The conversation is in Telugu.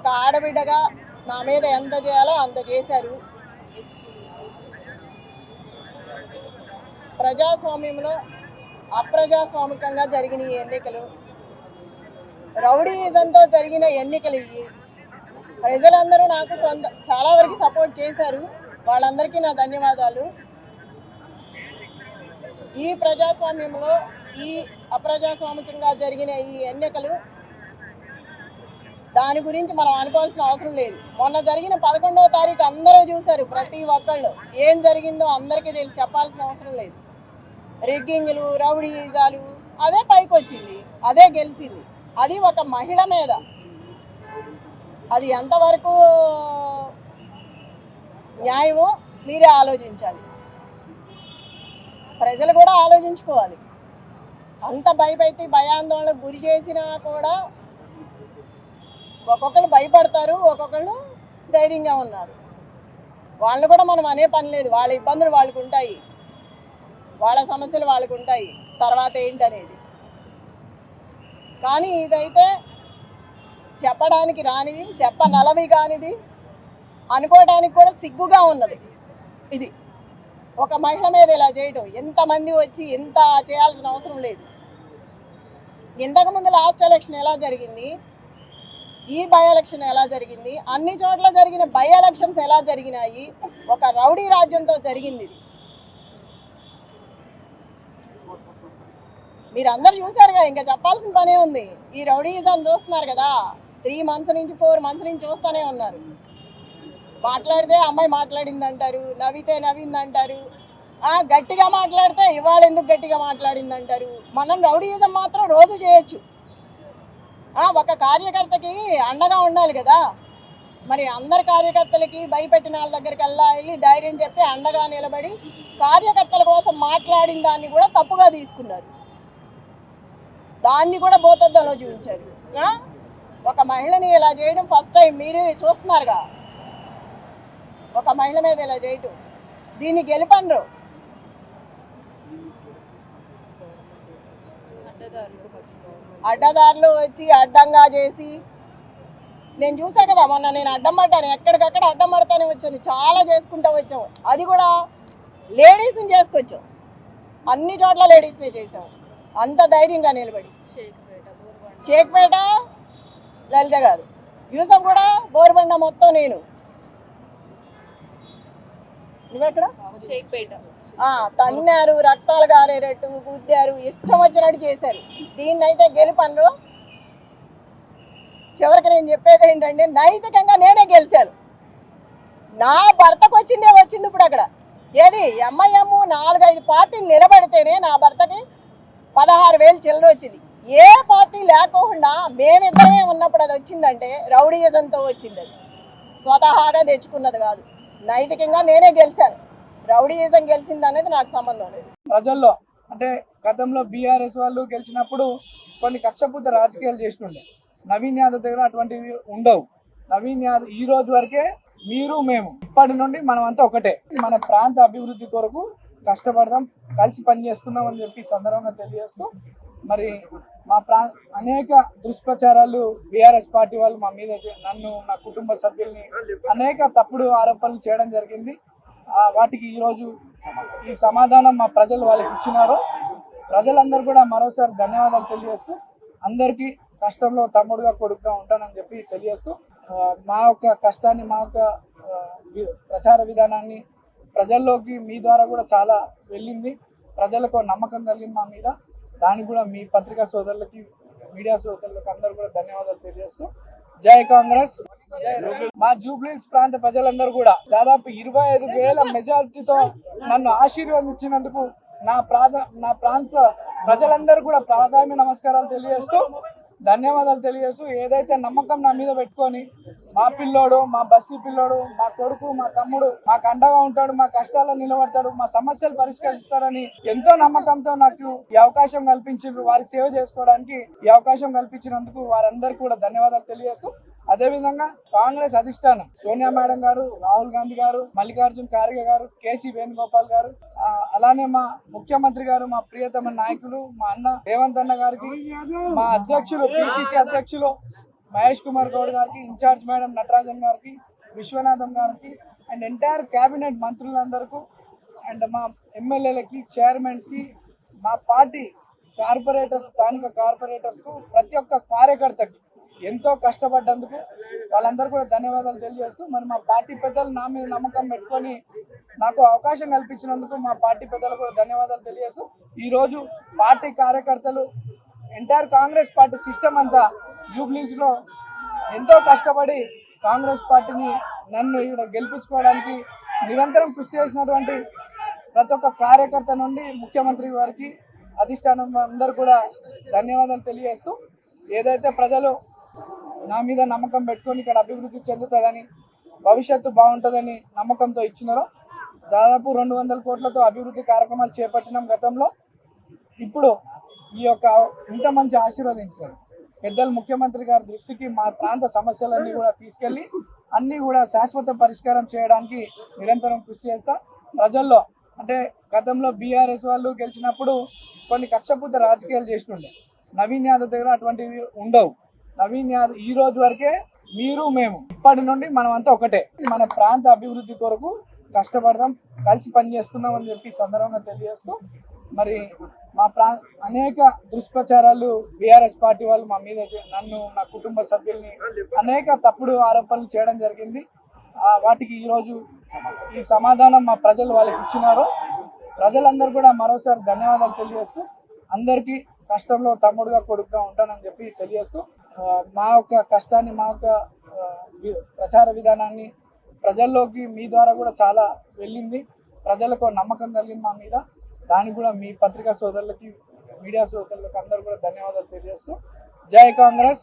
ఒక ఆడబిడ్డగా నా మీద ఎంత చేయాలో అంత చేశారు. ప్రజాస్వామ్యంలో అప్రజాస్వామికంగా జరిగిన ఈ ఎన్నికలు రౌడీయిజంతో జరిగిన ఎన్నికలు ఇవి. ప్రజలందరూ నాకు కొంత చాలా వరకు సపోర్ట్ చేశారు. వాళ్ళందరికీ నా ధన్యవాదాలు. ఈ ప్రజాస్వామ్యంలో ఈ అప్రజాస్వామికంగా జరిగిన ఈ ఎన్నికలు దాని గురించి మనం అనుకోవాల్సిన అవసరం లేదు. మొన్న జరిగిన పదకొండవ తారీఖు అందరూ చూశారు ప్రతి ఒక్కళ్ళు. ఏం జరిగిందో అందరికీ తెలిసి చెప్పాల్సిన అవసరం లేదు. రిగ్గింగ్లు రౌడీజాలు అదే పైకి వచ్చింది అదే గెలిచింది. అది ఒక మహిళ మీద. అది ఎంతవరకు న్యాయమో మీరే ఆలోచించాలి. ప్రజలు కూడా ఆలోచించుకోవాలి. అంత భయపెట్టి భయాందోళనకు గురి చేసినా కూడా ఒక్కొక్కరు భయపడతారు ఒక్కొక్కళ్ళు ధైర్యంగా ఉన్నారు. వాళ్ళు కూడా మనం అనే పని లేదు. వాళ్ళ ఇబ్బందులు వాళ్ళకు ఉంటాయి. వాళ్ళ సమస్యలు వాళ్ళకు ఉంటాయి. తర్వాత ఏంటనేది. కానీ ఇదైతే చెప్పడానికి రానిది చెప్పనలవి కానిది అనుకోవడానికి కూడా సిగ్గుగా ఉన్నది. ఇది. ఒక మహిళ మీద ఇలా చేయటం ఎంతమంది వచ్చి ఎంత చేయాల్సిన అవసరం లేదు. ఇంతకుముందు లాస్ట్ ఎలక్షన్ ఎలా జరిగింది? ఈ బై ఎలక్షన్ ఎలా జరిగింది? అన్ని చోట్ల జరిగిన బై ఎలక్షన్స్ ఎలా జరిగినాయి? ఒక రౌడీ రాజ్యంతో జరిగింది ఇది. మీరు అందరు చూసారుగా ఇంకా చెప్పాల్సిన పనే ఉంది. ఈ రౌడీజం చూస్తున్నారు కదా త్రీ మంత్స్ నుంచి ఫోర్ మంత్స్ నుంచి చూస్తూనే ఉన్నారు. మాట్లాడితే అమ్మాయి మాట్లాడింది అంటారు నవ్వితే నవ్వింది అంటారు ఆ, గట్టిగా మాట్లాడితే ఇవాళ ఎందుకు గట్టిగా మాట్లాడింది అంటారు మనం రౌడీజం మాత్రం రోజు చేయొచ్చు. ఒక కార్యకర్తకి అండగా ఉండాలి కదా. మరి అందరి కార్యకర్తలకి భయపెట్టిన వాళ్ళ దగ్గరికి వెళ్ళా వెళ్ళి ధైర్యం చెప్పి అండగా నిలబడి కార్యకర్తల కోసం మాట్లాడిన దాన్ని కూడా తప్పుగా తీసుకున్నారు. దాన్ని కూడా భూతద్దంలో చూపించారు. ఒక మహిళని ఇలా చేయడం ఫస్ట్ టైం మీరు చూస్తున్నారుగా. ఒక మహిళ మీద ఇలా చేయటం. దీన్ని గెలిపండ్రు అడ్డదారులు వచ్చి అడ్డంగా చేసి నేను చూసా కదా మొన్న నేను అడ్డం పడ్డాను ఎక్కడికక్కడ అడ్డం పడతానే వచ్చాను చాలా చేసుకుంటా వచ్చాము అది కూడా లేడీస్ని చేసుకొచ్చాం. అన్ని చోట్ల లేడీస్నే చేసాం అంత ధైర్యంగా నిలబడి. షేక్పేట లలిత గారు. యూసఫ్ కూడా బోరుబండ మొత్తం నేను. నువ్వెక్కడ? షేక్పేట. తన్నారు రక్తాలు గారేటట్టు గుద్దారు ఇష్టం వచ్చినట్టు చేశారు. దీన్ని అయితే గెలుపన్రు. చివరికి నేను చెప్పేది ఏంటంటే నైతికంగా నేనే గెలిచాను. నా భర్తకు వచ్చిందే వచ్చింది ఇప్పుడు అక్కడ. ఏది? ఎంఐఎం నాలుగైదు పార్టీలు నిలబడితేనే నా భర్తకి పదహారు వేలు చిల్లర వచ్చింది. ఏ పార్టీ లేకోకుండా మేమిద్దరమే ఉన్నప్పుడు అది వచ్చిందంటే రౌడీయిజంతో వచ్చింది అది. స్వతహాగా తెచ్చుకున్నది కాదు. నైతికంగా నేనే గెలిచాను. రౌడీయిజం గెలిచింది అనేది నాకు సంబంధం లేదు. ప్రజల్లో అంటే గతంలో బీఆర్ఎస్ వాళ్ళు గెలిచినప్పుడు కొన్ని కక్షపూత రాజకీయాలు చేస్తుండే. నవీన్ యాదవ్ దగ్గర అటువంటివి ఉండవు. నవీన్ యాదవ్ ఈ రోజు వరకే మీరు మేము. ఇప్పటి నుండి మనం అంతా ఒకటే. మన ప్రాంత అభివృద్ధి కొరకు కష్టపడదాం కలిసి పని చేసుకుందాం అని చెప్పి సందర్భంగా తెలియజేస్తూ మరి మా ప్రా అనేక దుష్ప్రచారాలు బీఆర్ఎస్ పార్టీ వాళ్ళు మా మీద నన్ను నా కుటుంబ సభ్యుల్ని అనేక తప్పుడు ఆరోపణలు చేయడం జరిగింది. వాటికి ఈరోజు ఈ సమాధానం మా ప్రజలు వాళ్ళకి ఇచ్చినారు. ప్రజలందరూ కూడా మరోసారి ధన్యవాదాలు తెలియజేస్తూ అందరికీ కష్టంలో తమ్ముడుగా కొడుకుగా ఉంటానని చెప్పి తెలియజేస్తూ మా యొక్క కష్టాన్ని మా యొక్క ప్రచార విధానాన్ని ప్రజల్లోకి మీ ద్వారా కూడా చాలా వెళ్ళింది. ప్రజలకు నమ్మకం కలిగింది మా మీద. దానికి కూడా మీ పత్రికా సోదరులకి మీడియా సోదరులకు అందరూ కూడా ధన్యవాదాలు తెలియజేస్తూ జై కాంగ్రెస్. మా జూబ్లీస్ ప్రాంత ప్రజలందరూ కూడా దాదాపు ఇరవై ఐదు వేల మెజారిటీతో నన్ను ఆశీర్వదించినందుకు నా ప్రాంత నా ప్రాంత ప్రజలందరూ కూడా ప్రాధాన్య నమస్కారాలు తెలియజేస్తూ ధన్యవాదాలు తెలియజేస్తూ ఏదైతే నమ్మకం నా మీద పెట్టుకొని మా పిల్లోడు మా బస్తీ పిల్లోడు మా కొడుకు మా తమ్ముడు మాకు అండగా ఉంటాడు మా కష్టాల్లో నిలబడతాడు మా సమస్యలు పరిష్కరిస్తాడని ఎంతో నమ్మకంతో నాకు ఈ అవకాశం కల్పించారు వారి సేవ చేసుకోవడానికి ఈ అవకాశం కల్పించినందుకు వారందరికీ కూడా ధన్యవాదాలు తెలియజేస్తూ అదేవిధంగా కాంగ్రెస్ అధిష్టానం సోనియా మేడం గారు రాహుల్ గాంధీ గారు మల్లికార్జున్ ఖార్గే గారు కేసీ వేణుగోపాల్ గారు అలానే మా ముఖ్యమంత్రి గారు మా ప్రియతమ నాయకులు మా అన్న రేవంత్ అన్న గారికి మా అధ్యక్షులు పిసిసి అధ్యక్షులు మహేష్ కుమార్ గౌడ్ గారికి ఇన్ఛార్జ్ మేడం నటరాజన్ గారికి విశ్వనాథం గారికి అండ్ ఎంటైర్ క్యాబినెట్ మంత్రులందరికీ అండ్ మా ఎమ్మెల్యేలకి చైర్మన్స్కి మా పార్టీ కార్పొరేటర్స్ స్థానిక కార్పొరేటర్స్కు ప్రతి ఒక్క కార్యకర్తకి ఎంతో కష్టపడ్డందుకు వాళ్ళందరూ కూడా ధన్యవాదాలు తెలియజేస్తూ మరి మా పార్టీ పెద్దలు నా మీద నమ్మకం పెట్టుకొని నాకు అవకాశం కల్పించినందుకు మా పార్టీ పెద్దలకు కూడా ధన్యవాదాలు తెలియజేస్తూ ఈరోజు పార్టీ కార్యకర్తలు ఎంటైర్ కాంగ్రెస్ పార్టీ సిస్టమ్ అంతా జూబ్లీస్లో ఎంతో కష్టపడి కాంగ్రెస్ పార్టీని నన్ను ఇక్కడ గెలిపించుకోవడానికి నిరంతరం కృషి చేసినటువంటి ప్రతి ఒక్క కార్యకర్త నుండి ముఖ్యమంత్రి వారికి అధిష్టానం అందరూ కూడా ధన్యవాదాలు తెలియజేస్తూ ఏదైతే ప్రజలు నా మీద నమ్మకం పెట్టుకొని ఇక్కడ అభివృద్ధి చెందుతుందని భవిష్యత్తు బాగుంటుందని నమ్మకంతో ఇచ్చినారో. దాదాపు రెండు వందల కోట్లతో అభివృద్ధి కార్యక్రమాలు చేపట్టినాం గతంలో. ఇప్పుడు ఈ యొక్క ఇంత మంచి ఆశీర్వదించారు. పెద్దలు ముఖ్యమంత్రి గారి దృష్టికి మా ప్రాంత సమస్యలన్నీ కూడా తీసుకెళ్ళి అన్నీ కూడా శాశ్వత పరిష్కారం చేయడానికి నిరంతరం కృషి చేస్తా. ప్రజల్లో అంటే గతంలో బీఆర్ఎస్ వాళ్ళు గెలిచినప్పుడు కొన్ని కక్షపూత రాజకీయాలు చేస్తుండే. నవీన్ యాదవ్ దగ్గర అటువంటివి ఉండవు. నవీన్ యాదవ్ ఈ రోజు వరకే మీరు మేము. ఇప్పటి నుండి మనం అంతా ఒకటే. మన ప్రాంత అభివృద్ధి కొరకు కష్టపడదాం కలిసి పని చేసుకుందాం అని చెప్పి సందర్భంగా తెలియజేస్తూ మరి మా ప్రా అనేక దుష్ప్రచారాలు బీఆర్ఎస్ పార్టీ వాళ్ళు మా మీద నన్ను నా కుటుంబ సభ్యుల్ని అనేక తప్పుడు ఆరోపణలు చేయడం జరిగింది. వాటికి ఈరోజు ఈ సమాధానం మా ప్రజలు వాళ్ళకి ఇచ్చినారు. ప్రజలందరూ కూడా మరోసారి ధన్యవాదాలు తెలియజేస్తూ అందరికీ కష్టంలో తమ్ముడుగా కొడుకుగా ఉంటానని చెప్పి తెలియజేస్తూ మా యొక్క కష్టాన్ని మా యొక్క ప్రచార విధానాన్ని ప్రజల్లోకి మీ ద్వారా కూడా చాలా వెళ్ళింది. ప్రజలకు నమ్మకం కలిగింది మా మీద. దానికి కూడా మీ పత్రికా సోదరులకి మీడియా సోదరులకు అందరూ కూడా ధన్యవాదాలు తెలియజేస్తూ. జై కాంగ్రెస్.